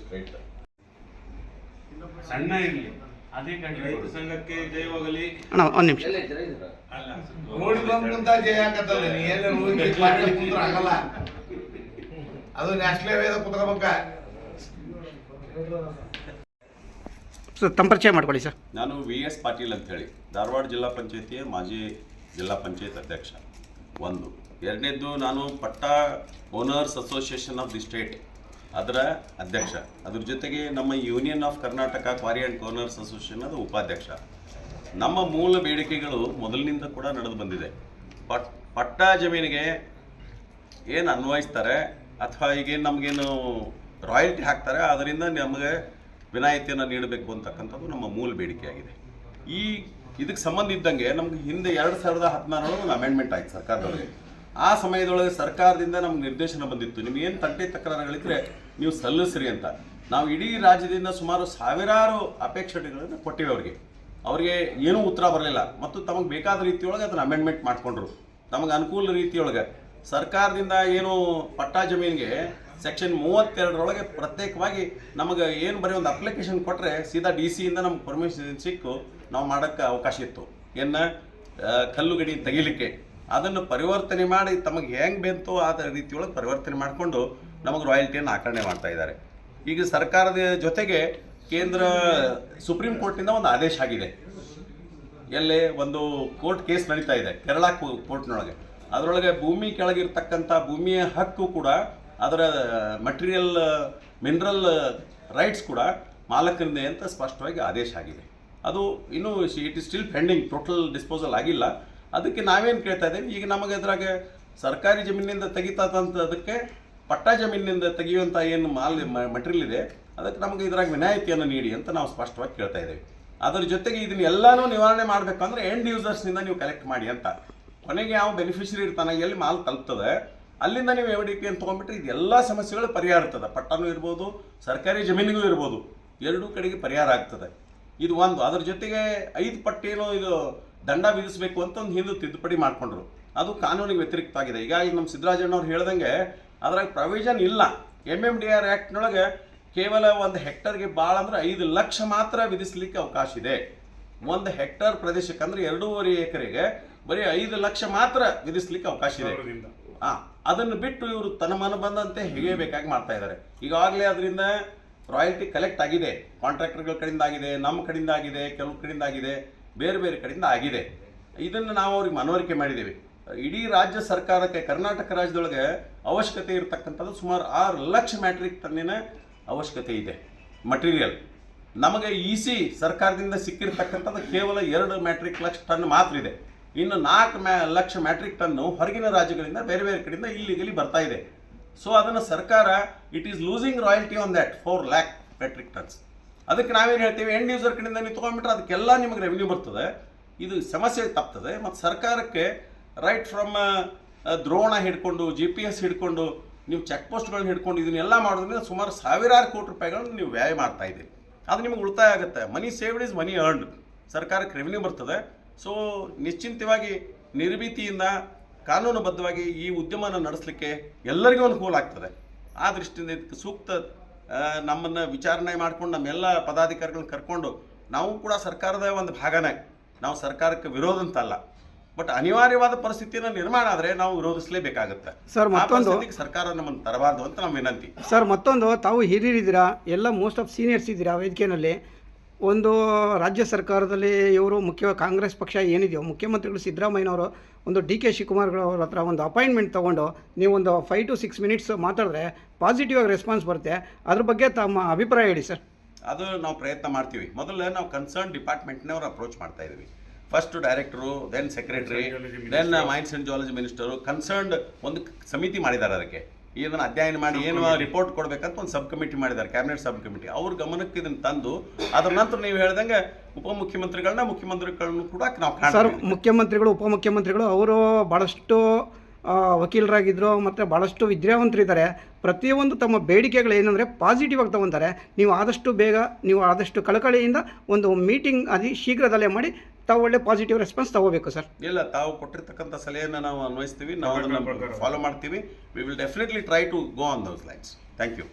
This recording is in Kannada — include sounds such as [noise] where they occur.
ಸ್ಟ್ರೈಟ್ ಸಣ್ಣ ಇರಲಿ. ಅದೇ ಕಡೆ ರೈತ ಸಂಘಕ್ಕೆ ಜಯವಾಗಲಿ ಅಣ್ಣ ಒಂದು ನಿಮಿಷ. ಅಲ್ಲ. ನೋಡಿ ಬಂದ್ ಕುಂತ ಜಯ ಆಗತ್ತಲ್ಲ ನೀ [laughs] ಪಾರ್ಟಿ ಆಗಲ್ಲ. ಅದು ನ್ಯಾಷನಲ್ ಹೈವೇದ ಕುತ್ಕೋಬೇಕ. ಸರ್ ತಮ್ಮ ಪರಿಚಯ ಮಾಡ್ಕೊಳ್ಳಿ ಸರ್. ನಾನು ವಿ ಎಸ್ ಪಾಟೀಲ್ ಅಂತ ಹೇಳಿ ಧಾರವಾಡ ಜಿಲ್ಲಾ ಪಂಚಾಯತಿಯ ಮಾಜಿ ಜಿಲ್ಲಾ ಪಂಚಾಯತ್ ಅಧ್ಯಕ್ಷ. ಒಂದು. ಎರಡನೇದ್ದು ನಾನು patta owners association of the state. ಅದರ ಅಧ್ಯಕ್ಷ. ಅದ್ರ ಜೊತೆಗೆ ನಮ್ಮ union of Karnataka quarry and corners association ಅದು ಉಪಾಧ್ಯಕ್ಷ. ನಮ್ಮ ಮೂಲ ಬೇಡಿಕೆಗಳು ಮೊದಲಿನಿಂದ ಕೂಡ ನಡೆದು ಬಂದಿದೆ. ಪಟ್, ಪಟ್ಟಾ ಜಮೀನಿಗೆ ಏನು ಅನ್ವಯಿಸ್ತಾರೆ ಅಥವಾ ಈಗೇನು ನಮಗೇನು ರಾಯಲ್ಟಿ ಹಾಕ್ತಾರೆ, ಅದರಿಂದ ನಮಗೆ ವಿನಾಯಿತಿಯನ್ನು ನೀಡಬೇಕು ಅಂತಕ್ಕಂಥದ್ದು ನಮ್ಮ ಮೂಲ ಬೇಡಿಕೆಯಾಗಿದೆ. ಈ ಇದಕ್ಕೆ ಸಂಬಂಧ ಇದ್ದಂಗೆ ನಮ್ಗೆ ಹಿಂದೆ ಎರಡು ಸಾವಿರದ ಹದಿನಾರರೊಳಗೆ ಒಂದು ಅಮೆಂಡ್ಮೆಂಟ್ ಆಯಿತು ಸರ್ಕಾರದೊಳಗೆ. ಆ ಸಮಯದೊಳಗೆ ಸರ್ಕಾರದಿಂದ ನಮ್ಗೆ ನಿರ್ದೇಶನ ಬಂದಿತ್ತು. ನಿಮ್ಗೆ ಏನು ತಂಟೆ ತಕರಾರುಗಳಿದ್ರೆ ನೀವು ಸಲ್ಲಿಸ್ರಿ ಅಂತ. ನಾವು ಇಡೀ ರಾಜ್ಯದಿಂದ ಸುಮಾರು ಸಾವಿರಾರು ಅಪೇಕ್ಷೆಗಳನ್ನು ಕೊಟ್ಟಿವೆ ಅವರಿಗೆ. ಅವರಿಗೆ ಏನೂ ಉತ್ತರ ಬರಲಿಲ್ಲ. ಮತ್ತು ತಮಗೆ ಬೇಕಾದ ರೀತಿಯೊಳಗೆ ಅದನ್ನು ಅಮೆಂಡ್ಮೆಂಟ್ ಮಾಡಿಕೊಂಡ್ರು. ನಮಗೆ ಅನುಕೂಲ ರೀತಿಯೊಳಗೆ. ಸರ್ಕಾರದಿಂದ ಏನು ಪಟ್ಟಾ ಜಮೀನಿಗೆ ಸೆಕ್ಷನ್ ಮೂವತ್ತೆರಡರೊಳಗೆ ಪ್ರತ್ಯೇಕವಾಗಿ ನಮಗೆ ಏನು ಬರೀ ಒಂದು ಅಪ್ಲಿಕೇಶನ್ ಕೊಟ್ಟರೆ ಸೀದಾ ಡಿ ಸಿಯಿಂದ ನಮ್ಗೆ ಪರ್ಮಿಷನ್ ಸಿಕ್ಕು. ನಾವು ಮಾಡೋಕ್ಕೆ ಅವಕಾಶ ಇತ್ತು. ಏನು ಕಲ್ಲುಗಡಿ ಕಲ್ಲು ಗಡಿ ತೆಗಿಲಿಕ್ಕೆ. ಅದನ್ನು ಪರಿವರ್ತನೆ ಮಾಡಿ ತಮಗೆ ಹೆಂಗೆ ಬೇಂತೋ ಆ ರೀತಿಯೊಳಗೆ ಪರಿವರ್ತನೆ ಮಾಡಿಕೊಂಡು ನಮಗೆ ರಾಯಲ್ಟಿಯನ್ನು ಆಕರಣೆ ಮಾಡ್ತಾ ಇದ್ದಾರೆ. ಈಗ ಸರ್ಕಾರದ ಜೊತೆಗೆ ಕೇಂದ್ರ ಸುಪ್ರೀಂ ಕೋರ್ಟ್ನಿಂದ ಒಂದು ಆದೇಶ ಆಗಿದೆ. ಎಲ್ಲಿ ಒಂದು ಕೋರ್ಟ್ ಕೇಸ್ ನಡೀತಾ ಇದೆ, ಕೇರಳ ಕೋರ್ಟ್ನೊಳಗೆ. ಅದರೊಳಗೆ ಭೂಮಿ ಕೆಳಗಿರ್ತಕ್ಕಂಥ ಭೂಮಿಯ ಹಕ್ಕು ಕೂಡ, ಅದರ ಮಟೀರಿಯಲ್ ಮಿನರಲ್ ರೈಟ್ಸ್ ಕೂಡ ಮಾಲಕನಿದೆ ಅಂತ ಸ್ಪಷ್ಟವಾಗಿ ಆದೇಶ ಆಗಿದೆ. ಅದು ಇನ್ನೂ it is still pending total disposal ಆಗಿಲ್ಲ. ಅದಕ್ಕೆ ನಾವೇನು ಕೇಳ್ತಾ ಇದ್ದೀವಿ? ಈಗ ನಮಗೆ ಅದ್ರಾಗ ಸರ್ಕಾರಿ ಜಮೀನಿನಿಂದ ಅದಕ್ಕೆ ಪಟ್ಟಾ ಜಮೀನಿನಿಂದ ತೆಗೆಯುವಂಥ ಏನು ಮಾಲ್ ಮಟೀರಿಯಲ್ ಇದೆ, ಅದಕ್ಕೆ ನಮಗೆ ಇದ್ರಾಗ ವಿನಾಯಿತಿಯನ್ನು ನೀಡಿ ಅಂತ ನಾವು ಸ್ಪಷ್ಟವಾಗಿ ಕೇಳ್ತಾ ಇದ್ದೀವಿ. ಅದರ ಜೊತೆಗೆ ಇದನ್ನ ಎಲ್ಲಾನು ನಿವಾರಣೆ ಮಾಡಬೇಕಂದ್ರೆ ಎಂಡ್ ಯೂಸರ್ಸ್ನಿಂದ ನೀವು ಕಲೆಕ್ಟ್ ಮಾಡಿ ಅಂತ. ಕೊನೆಗೆ ಯಾವ ಬೆನಿಫಿಷರಿ ಇರ್ತಾನೆ, ಎಲ್ಲಿ ಮಾಲ್ ತಲುಪ್ತದೆ, ಅಲ್ಲಿಂದ ನೀವು ಎ ಡಿ ಪಿ ಅಂತ ತೊಗೊಂಡ್ಬಿಟ್ರೆ ಇದೆಲ್ಲ ಸಮಸ್ಯೆಗಳು ಪರಿಹಾರ ಇರ್ತದೆ ಪಟ್ಟನೂ ಇರ್ಬೋದು, ಸರ್ಕಾರಿ ಜಮೀನಿಗೂ ಇರ್ಬೋದು, ಎರಡೂ ಕಡೆಗೆ ಪರಿಹಾರ ಆಗ್ತದೆ. ಇದು ಒಂದು. ಅದರ ಜೊತೆಗೆ ಐದು ಪಟ್ಟೇನು ಇದು ದಂಡ ವಿಧಿಸಬೇಕು ಅಂತ ಒಂದು ಹಿಂದೆ ತಿದ್ದುಪಡಿ ಮಾಡಿಕೊಂಡ್ರು. ಅದು ಕಾನೂನಿಗೆ ವ್ಯತಿರಿಕ್ತವಾಗಿದೆ ಈಗ ಈಗ ನಮ್ಮ ಸಿದ್ದರಾಜಣ್ಣವ್ರು ಹೇಳ್ದಂಗೆ ಅದ್ರಾಗ ಪ್ರೊವಿಷನ್ ಇಲ್ಲ. ಎಂ ಎಂ ಡಿ ಆರ್ ಆ್ಯಕ್ಟ್ನೊಳಗೆ ಕೇವಲ ಒಂದು ಹೆಕ್ಟರ್ಗೆ ಭಾಳ ಅಂದ್ರೆ ಐದು ಲಕ್ಷ ಮಾತ್ರ ವಿಧಿಸಲಿಕ್ಕೆ ಅವಕಾಶ ಇದೆ. ಒಂದು ಹೆಕ್ಟರ್ ಪ್ರದೇಶಕ್ಕೆ ಅಂದ್ರೆ ಎರಡೂವರೆ ಎಕರೆಗೆ ಬರೀ ಐದು ಲಕ್ಷ ಮಾತ್ರ ವಿಧಿಸ್ಲಿಕ್ಕೆ ಅವಕಾಶ ಇದೆ. ಹಾ ಆ ಅದನ್ನು ಬಿಟ್ಟು ಇವರು ತನ್ನ ಮನ ಬಂದಂತೆ ಹೇಗೆ ಬೇಕಾಗಿ ಮಾಡ್ತಾ ಇದ್ದಾರೆ. ಈಗಾಗಲೇ ಅದರಿಂದ ರಾಯಲ್ಟಿ ಕಲೆಕ್ಟ್ ಆಗಿದೆ. ಕಾಂಟ್ರಾಕ್ಟರ್ಗಳ ಕಡೆಯಿಂದ ಆಗಿದೆ ನಮ್ಮ ಕಡೆಯಿಂದ ಆಗಿದೆ ಕೆಲವು ಕಡೆಯಿಂದ ಆಗಿದೆ. ಬೇರೆ ಬೇರೆ ಕಡೆಯಿಂದ ಆಗಿದೆ. ಇದನ್ನು ನಾವು ಅವ್ರಿಗೆ ಮನವರಿಕೆ ಮಾಡಿದ್ದೀವಿ. ಇಡೀ ರಾಜ್ಯ ಸರ್ಕಾರಕ್ಕೆ, ಕರ್ನಾಟಕ ರಾಜ್ಯದೊಳಗೆ ಅವಶ್ಯಕತೆ ಇರತಕ್ಕಂಥದ್ದು ಸುಮಾರು ಆರು ಲಕ್ಷ ಮ್ಯಾಟ್ರಿಕ್ ಟನ್ನಿನ ಅವಶ್ಯಕತೆ ಇದೆ. ಮಟೀರಿಯಲ್ ನಮಗೆ ಇ ಸಿ ಸರ್ಕಾರದಿಂದ ಸಿಕ್ಕಿರ್ತಕ್ಕಂಥದ್ದು ಕೇವಲ ಎರಡು ಮ್ಯಾಟ್ರಿಕ್ ಲಕ್ಷ ಟನ್ ಮಾತ್ರ ಇದೆ. ಇನ್ನು ನಾಲ್ಕು ಮ್ಯಾ, ಲಕ್ಷ ಮ್ಯಾಟ್ರಿಕ್ ಟನ್ನು ಹೊರಗಿನ ರಾಜ್ಯಗಳಿಂದ ಬೇರೆ ಬೇರೆ ಕಡೆಯಿಂದ ಇಲ್ಲಿಗಲ್ಲಿ ಬರ್ತಾ ಇದೆ. ಸೊ ಅದನ್ನು ಸರ್ಕಾರ it is losing royalty on that four lakh metric tons ಅದಕ್ಕೆ ನಾವೇನು ಹೇಳ್ತೀವಿ ಎಂಡ್ ಯೂಸರ್ ಕಡೆಯಿಂದ ನೀವು ತೊಗೊಂಡ್ಬಿಟ್ರೆ ಅದಕ್ಕೆಲ್ಲ ನಿಮಗೆ ರೆವಿನ್ಯೂ ಬರ್ತದೆ. ಇದು ಸಮಸ್ಯೆ ತಪ್ತದೆ. ಮತ್ತು ಸರ್ಕಾರಕ್ಕೆ ರೈಟ್ ಫ್ರಮ್ ದ್ರೋಣ ಹಿಡ್ಕೊಂಡು ಜಿ ಪಿ ಎಸ್ ಹಿಡ್ಕೊಂಡು, ನೀವು ಚೆಕ್ ಪೋಸ್ಟ್ಗಳನ್ನ ಹಿಡ್ಕೊಂಡು ಇದನ್ನೆಲ್ಲ ಮಾಡೋದ್ರಿಂದ ಸುಮಾರು ಸಾವಿರಾರು ಕೋಟಿ ರೂಪಾಯಿಗಳನ್ನ ನೀವು ವ್ಯಯ ಮಾಡ್ತಾ ಇದ್ದೀರಿ. ಅದು ನಿಮಗೆ ಉಳಿತಾಯ ಆಗುತ್ತೆ. Money saved is money earned ಸರ್ಕಾರಕ್ಕೆ ರೆವಿನ್ಯೂ ಬರ್ತದೆ. ಸೊ ನಿಶ್ಚಿಂತವಾಗಿ ನಿರ್ಭೀತಿಯಿಂದ, ಕಾನೂನುಬದ್ಧವಾಗಿ ಈ ಉದ್ಯಮನ ನಡೆಸಲಿಕ್ಕೆ ಎಲ್ಲರಿಗೂ ಅನುಕೂಲ ಆಗ್ತದೆ. ಆ ದೃಷ್ಟಿಯಿಂದ ಇದಕ್ಕೆ ಸೂಕ್ತ ನಮ್ಮನ್ನು ವಿಚಾರಣೆ ಮಾಡ್ಕೊಂಡು ನಮ್ಮೆಲ್ಲ ಪದಾಧಿಕಾರಿಗಳನ್ನ ಕರ್ಕೊಂಡು ನಾವು ಕೂಡ ಸರ್ಕಾರದ ಒಂದು ಭಾಗನೇ. ನಾವು ಸರ್ಕಾರಕ್ಕೆ ವಿರೋಧ ಅಂತಲ್ಲ ಬಟ್ ಅನಿವಾರ್ಯವಾದ ಪರಿಸ್ಥಿತಿಯನ್ನು ನಿರ್ಮಾಣ ಆದರೆ ನಾವು ವಿರೋಧಿಸಲೇಬೇಕಾಗುತ್ತೆ. ಸರ್, ಮತ್ತೊಂದು- ಸರ್ಕಾರ ನಮ್ಮನ್ನು ತರಬಾರ್ದು ಅಂತ ನಮ್ಮ ವಿನಂತಿ. ಸರ್ ಮತ್ತೊಂದು ತಾವು ಹಿರಿಯರಿದ್ದೀರಾ? ಎಲ್ಲ ಮೋಸ್ಟ್ ಆಫ್ ಸೀನಿಯರ್ಸ್ ಇದ್ದೀರಾ ವೇದಿಕೆಯಲ್ಲಿ? ಒಂದು ರಾಜ್ಯ ಸರ್ಕಾರದಲ್ಲಿ ಇವರು ಮುಖ್ಯ ಕಾಂಗ್ರೆಸ್ ಪಕ್ಷ ಏನಿದೆಯೋ ಮುಖ್ಯಮಂತ್ರಿಗಳು ಸಿದ್ದರಾಮಯ್ಯನವರು ಒಂದು ಡಿ ಕೆ ಶಿವಕುಮಾರ್ಗಳವ್ರ ಹತ್ರ ಒಂದು ಅಪಾಯಿಂಟ್ಮೆಂಟ್ ತೊಗೊಂಡು ನೀವು ಒಂದು ಫೈವ್ ಟು ಸಿಕ್ಸ್ ಮಿನಿಟ್ಸ್ ಮಾತಾಡಿದ್ರೆ ಪಾಸಿಟಿವ್ ಆಗಿ ರೆಸ್ಪಾನ್ಸ್ ಬರುತ್ತೆ. ಅದ್ರ ಬಗ್ಗೆ ತಮ್ಮ ಅಭಿಪ್ರಾಯ ಹೇಳಿ ಸರ್. ಅದು ನಾವು ಪ್ರಯತ್ನ ಮಾಡ್ತೀವಿ. ಮೊದಲು ನಾವು ಕನ್ಸರ್ನ್ ಡಿಪಾರ್ಟ್ಮೆಂಟ್ನವ್ರು ಅಪ್ರೋಚ್ ಮಾಡ್ತಾ ಇದ್ದೀವಿ. First director then secretary then mines and geology minister concerned ಒಂದು ಸಮಿತಿ ಮಾಡಿದ್ದಾರೆ ಅದಕ್ಕೆ. ಇದನ್ನು ಅಧ್ಯಯನ ಮಾಡಿ ಏನು ರಿಪೋರ್ಟ್ ಕೊಡಬೇಕಂತ ಒಂದು ಸಬ್ ಕಮಿಟಿ ಮಾಡಿದ್ದಾರೆ ಕ್ಯಾಬಿನೆಟ್ ಸಬ್ ಕಮಿಟಿ ಅವ್ರ ಗಮನಕ್ಕೆ ಇದನ್ನು ತಂದು ಅದರ ನಂತರ ನೀವು ಹೇಳ್ದಂಗೆ ಉಪಮುಖ್ಯಮಂತ್ರಿಗಳನ್ನ ಮುಖ್ಯಮಂತ್ರಿಗಳನ್ನ ಕೂಡ ನಾವು ಸರ್ ಮುಖ್ಯಮಂತ್ರಿಗಳು ಉಪಮುಖ್ಯಮಂತ್ರಿಗಳು ಅವರು ಭಾಳಷ್ಟು ವಕೀಲರಾಗಿದ್ದರು ಮತ್ತು ಭಾಳಷ್ಟು ವಿದ್ಯಾವಂತರಿದ್ದಾರೆ. ಪ್ರತಿಯೊಂದು ತಮ್ಮ ಬೇಡಿಕೆಗಳು ಏನಂದರೆ ಪಾಸಿಟಿವ್ ಆಗಿ ತೊಗೊತಾರೆ. ನೀವು ಆದಷ್ಟು ಬೇಗ ನೀವು ಆದಷ್ಟು ಕಳಕಳಿಯಿಂದ ಒಂದು ಮೀಟಿಂಗ್ ಅತಿ ಶೀಘ್ರದಲ್ಲೇ ಮಾಡಿ ತಾವು ಒಳ್ಳೆ ಪಾಸಿಟಿವ್ ರೆಸ್ಪಾನ್ಸ್ ತಗೋಬೇಕು ಸರ್. ಇಲ್ಲ ತಾವು ಕೊಟ್ಟಿರ್ತಕ್ಕಂಥ ಸಲಹೆಯನ್ನು ನಾವು ಅನ್ವಯಿಸ್ತೀವಿ ನಾವು ಅದನ್ನು ಫಾಲೋ ಮಾಡ್ತೀವಿ. We will definitely try to go on those lines thank you